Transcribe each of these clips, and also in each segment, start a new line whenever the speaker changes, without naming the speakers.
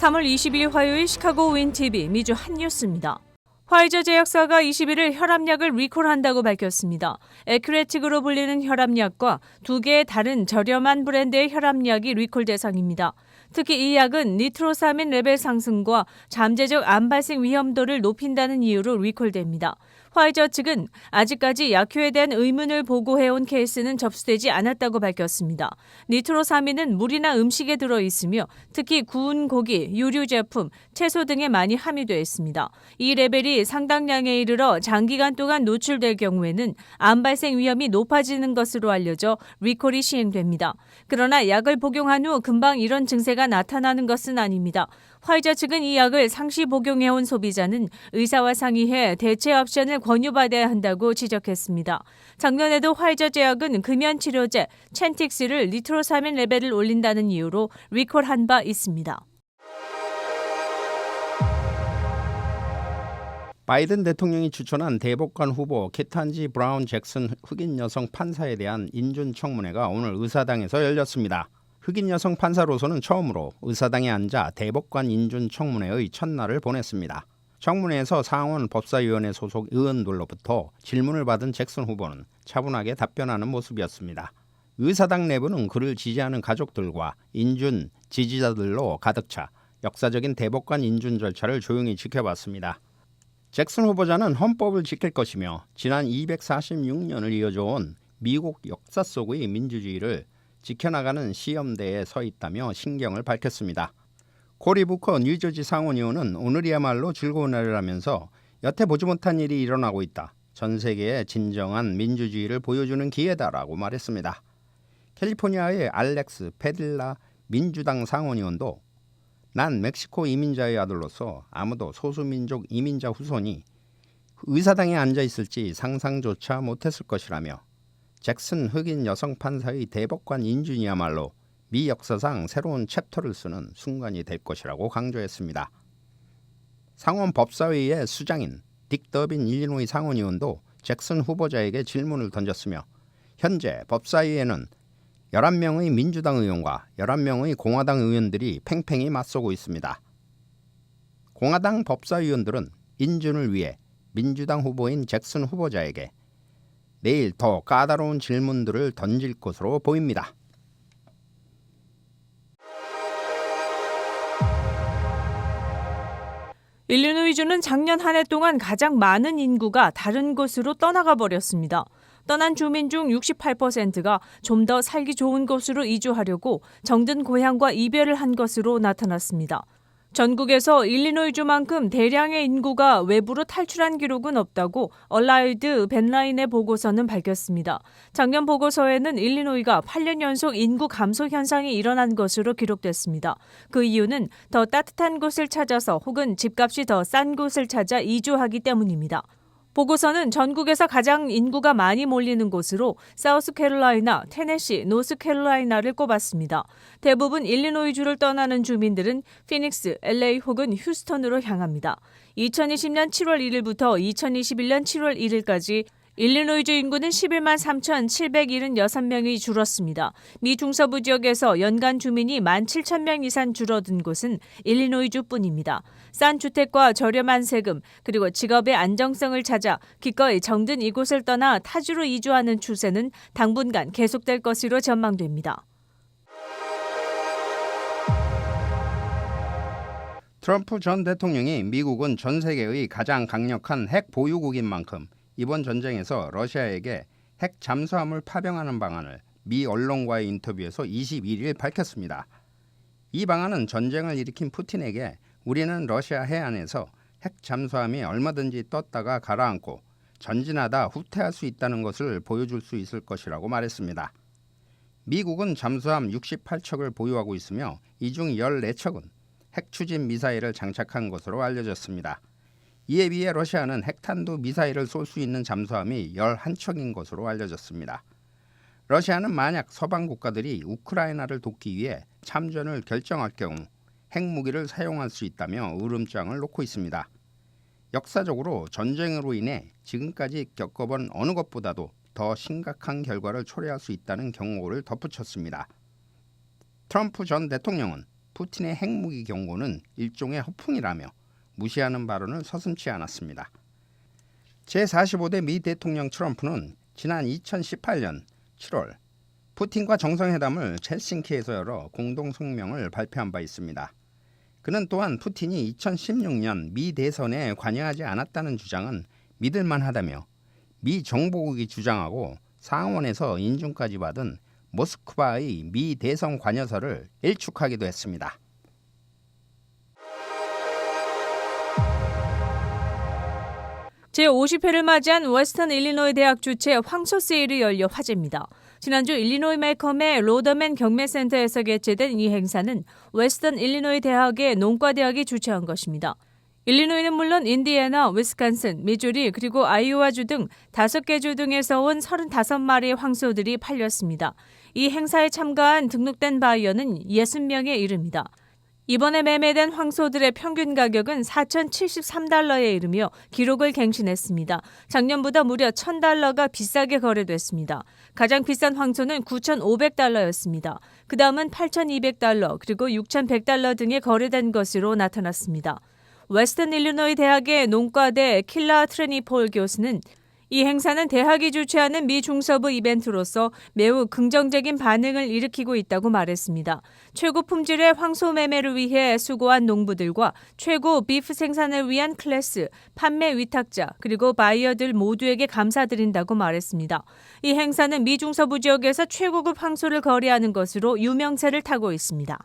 3월 22일 화요일 시카고 윈TV 미주 핫뉴스입니다. 화이저 제약사가 21일 혈압약을 리콜한다고 밝혔습니다. 에큐레틱으로 불리는 혈압약과 두 개의 다른 저렴한 브랜드의 혈압약이 리콜 대상입니다. 특히 이 약은 니트로사민 레벨 상승과 잠재적 암 발생 위험도를 높인다는 이유로 리콜됩니다. 화이저 측은 아직까지 약효에 대한 의문을 보고해온 케이스는 접수되지 않았다고 밝혔습니다. 니트로사민은 물이나 음식에 들어 있으며 특히 구운 고기, 유류 제품, 채소 등에 많이 함유되어 있습니다. 이 레벨이 상당량에 이르러 장기간 동안 노출될 경우에는 암 발생 위험이 높아지는 것으로 알려져 리콜이 시행됩니다. 그러나 약을 복용한 후 금방 이런 증세가 나타나는 것은 아닙니다. 화이자 측은 이 약을 상시 복용해온 소비자는 의사와 상의해 대체 옵션을 권유받아야 한다고 지적했습니다. 작년에도 화이자 제약은 금연 치료제 첸틱스를 리트로사민 레벨을 올린다는 이유로 리콜한 바 있습니다.
바이든 대통령이 추천한 대법관 후보 케탄지 브라운 잭슨 흑인 여성 판사에 대한 인준 청문회가 오늘 의사당에서 열렸습니다. 흑인 여성 판사로서는 처음으로 의사당에 앉아 대법관 인준 청문회의 첫날을 보냈습니다. 청문회에서 상원 법사위원회 소속 의원들로부터 질문을 받은 잭슨 후보는 차분하게 답변하는 모습이었습니다. 의사당 내부는 그를 지지하는 가족들과 인준 지지자들로 가득 차 역사적인 대법관 인준 절차를 조용히 지켜봤습니다. 잭슨 후보자는 헌법을 지킬 것이며 지난 246년을 이어져온 미국 역사 속의 민주주의를 지켜나가는 시험대에 서 있다며 신경을 밝혔습니다. 코리 부커 뉴저지 상원 의원은 오늘이야말로 즐거운 날이라면서 여태 보지 못한 일이 일어나고 있다. 전 세계에 진정한 민주주의를 보여주는 기회다라고 말했습니다. 캘리포니아의 알렉스 페딜라 민주당 상원의원도 난 멕시코 이민자의 아들로서 아무도 소수민족 이민자 후손이 의사당에 앉아 있을지 상상조차 못했을 것이라며 잭슨 흑인 여성 판사의 대법관 인준이야말로 미 역사상 새로운 챕터를 쓰는 순간이 될 것이라고 강조했습니다. 상원 법사위의 수장인 딕 더빈 일리노이 상원 의원도 잭슨 후보자에게 질문을 던졌으며 현재 법사위에는 11명의 민주당 의원과 11명의 공화당 의원들이 팽팽히 맞서고 있습니다. 공화당 법사위원들은 인준을 위해 민주당 후보인 잭슨 후보자에게 내일 더 까다로운 질문들을 던질 것으로 보입니다.
일리노이주는 작년 한 해 동안 가장 많은 인구가 다른 곳으로 떠나가 버렸습니다. 떠난 주민 중 68%가 좀 더 살기 좋은 곳으로 이주하려고 정든 고향과 이별을 한 것으로 나타났습니다. 전국에서 일리노이주만큼 대량의 인구가 외부로 탈출한 기록은 없다고 얼라이드 벤라인의 보고서는 밝혔습니다. 작년 보고서에는 일리노이가 8년 연속 인구 감소 현상이 일어난 것으로 기록됐습니다. 그 이유는 더 따뜻한 곳을 찾아서 혹은 집값이 더 싼 곳을 찾아 이주하기 때문입니다. 보고서는 전국에서 가장 인구가 많이 몰리는 곳으로 사우스캐롤라이나, 테네시, 노스캐롤라이나를 꼽았습니다. 대부분 일리노이주를 떠나는 주민들은 피닉스, LA 혹은 휴스턴으로 향합니다. 2020년 7월 1일부터 2021년 7월 1일까지 일리노이주 인구는 11만 3,776명이 줄었습니다. 미 중서부 지역에서 연간 주민이 1만 7천 명 이상 줄어든 곳은 일리노이주뿐입니다. 싼 주택과 저렴한 세금 그리고 직업의 안정성을 찾아 기꺼이 정든 이곳을 떠나 타주로 이주하는 추세는 당분간 계속될 것으로 전망됩니다.
트럼프 전 대통령이 미국은 전 세계의 가장 강력한 핵 보유국인 만큼 이번 전쟁에서 러시아에게 핵 잠수함을 파병하는 방안을 미 언론과의 인터뷰에서 21일 밝혔습니다. 이 방안은 전쟁을 일으킨 푸틴에게 우리는 러시아 해안에서 핵 잠수함이 얼마든지 떴다가 가라앉고 전진하다 후퇴할 수 있다는 것을 보여줄 수 있을 것이라고 말했습니다. 미국은 잠수함 68척을 보유하고 있으며 이 중 14척은 핵 추진 미사일을 장착한 것으로 알려졌습니다. 이에 비해 러시아는 핵탄두 미사일을 쏠 수 있는 잠수함이 11척인 것으로 알려졌습니다. 러시아는 만약 서방 국가들이 우크라이나를 돕기 위해 참전을 결정할 경우 핵무기를 사용할 수 있다며 울음장을 놓고 있습니다. 역사적으로 전쟁으로 인해 지금까지 겪어본 어느 것보다도 더 심각한 결과를 초래할 수 있다는 경고를 덧붙였습니다. 트럼프 전 대통령은 푸틴의 핵무기 경고는 일종의 허풍이라며 무시하는 발언을 서슴지 않았습니다. 제45대 미 대통령 트럼프는 지난 2018년 7월 푸틴과 정상회담을 헬싱키에서 열어 공동 성명을 발표한 바 있습니다. 그는 또한 푸틴이 2016년 미 대선에 관여하지 않았다는 주장은 믿을 만하다며 미 정보국이 주장하고 상원에서 인준까지 받은 모스크바의 미 대선 관여서를 일축하기도 했습니다.
제50회를 맞이한 웨스턴 일리노이 대학 주최 황소 세일이 열려 화제입니다. 지난주 일리노이 매컴의 로더맨 경매센터에서 개최된 이 행사는 웨스턴 일리노이 대학의 농과대학이 주최한 것입니다. 일리노이는 물론 인디애나, 위스콘신, 미주리 그리고 아이오와주 등 다섯 개주 등에서 온 35마리의 황소들이 팔렸습니다. 이 행사에 참가한 등록된 바이어는 60명에 이릅니다. 이번에 매매된 황소들의 평균 가격은 4,073달러에 이르며 기록을 갱신했습니다. 작년보다 무려 1,000달러가 비싸게 거래됐습니다. 가장 비싼 황소는 9,500달러였습니다. 그 다음은 8,200달러 그리고 6,100달러 등에 거래된 것으로 나타났습니다. 웨스턴 일리노이 대학의 농과대 킬라 트레니폴 교수는 이 행사는 대학이 주최하는 미 중서부 이벤트로서 매우 긍정적인 반응을 일으키고 있다고 말했습니다. 최고 품질의 황소 매매를 위해 수고한 농부들과 최고 비프 생산을 위한 클래스, 판매 위탁자, 그리고 바이어들 모두에게 감사드린다고 말했습니다. 이 행사는 미 중서부 지역에서 최고급 황소를 거래하는 것으로 유명세를 타고 있습니다.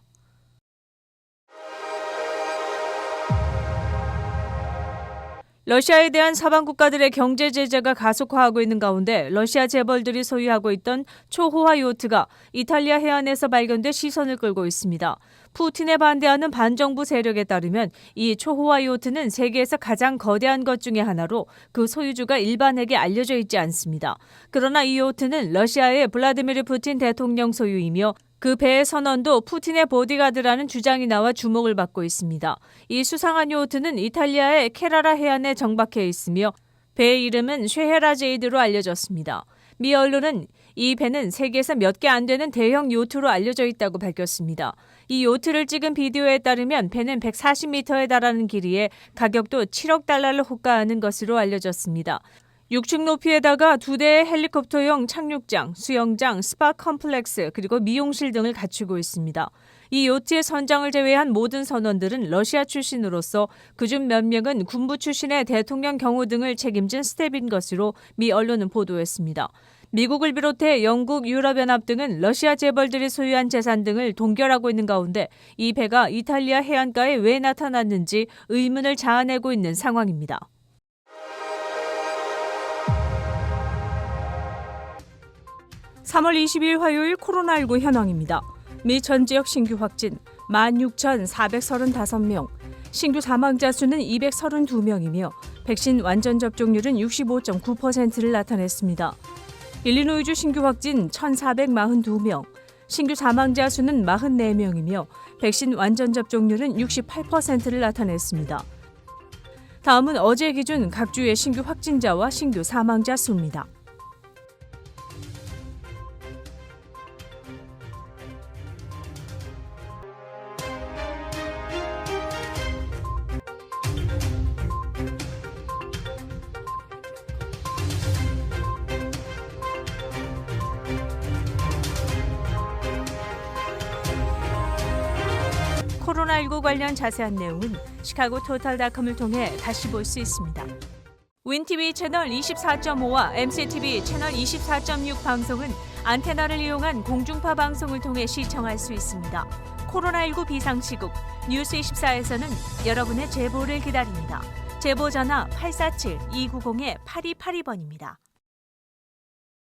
러시아에 대한 서방 국가들의 경제 제재가 가속화하고 있는 가운데 러시아 재벌들이 소유하고 있던 초호화 요트가 이탈리아 해안에서 발견돼 시선을 끌고 있습니다. 푸틴에 반대하는 반정부 세력에 따르면 이 초호화 요트는 세계에서 가장 거대한 것 중의 하나로 그 소유주가 일반에게 알려져 있지 않습니다. 그러나 이 요트는 러시아의 블라디미르 푸틴 대통령 소유이며 그 배의 선원도 푸틴의 보디가드라는 주장이 나와 주목을 받고 있습니다. 이 수상한 요트는 이탈리아의 케라라 해안에 정박해 있으며 배의 이름은 쉐헤라제이드로 알려졌습니다. 미 언론은 이 배는 세계에서 몇 개 안 되는 대형 요트로 알려져 있다고 밝혔습니다. 이 요트를 찍은 비디오에 따르면 배는 140m에 달하는 길이에 가격도 7억 달러를 호가하는 것으로 알려졌습니다. 6층 높이에다가 두 대의 헬리콥터용 착륙장, 수영장, 스파 컴플렉스 그리고 미용실 등을 갖추고 있습니다. 이 요트의 선장을 제외한 모든 선원들은 러시아 출신으로서 그중 몇 명은 군부 출신의 대통령 경호 등을 책임진 스텝인 것으로 미 언론은 보도했습니다. 미국을 비롯해 영국, 유럽연합 등은 러시아 재벌들이 소유한 재산 등을 동결하고 있는 가운데 이 배가 이탈리아 해안가에 왜 나타났는지 의문을 자아내고 있는 상황입니다. (3월 20일) 화요일 코로나19 현황입니다. 미 전 지역 신규 확진 16,435명, 신규 사망자 수는 232명이며 백신 완전 접종률은 65.9%를 나타냈습니다. 일리노이주 신규 확진 1,442명, 신규 사망자 수는 44명이며 백신 완전 접종률은 68%를 나타냈습니다. 다음은 어제 기준 각 주의 신규 확진자와 신규 사망자 수입니다. 코로나19 관련 자세한 내용은 시카고 토탈닷컴을 통해 다시 볼 수 있습니다. 윈TV 채널 24.5와 MCTV 채널 24.6 방송은 안테나를 이용한 공중파 방송을 통해 시청할 수 있습니다. 코로나19 비상시국 뉴스 24에서는 여러분의 제보를 기다립니다. 제보 전화 847-290-8282번입니다.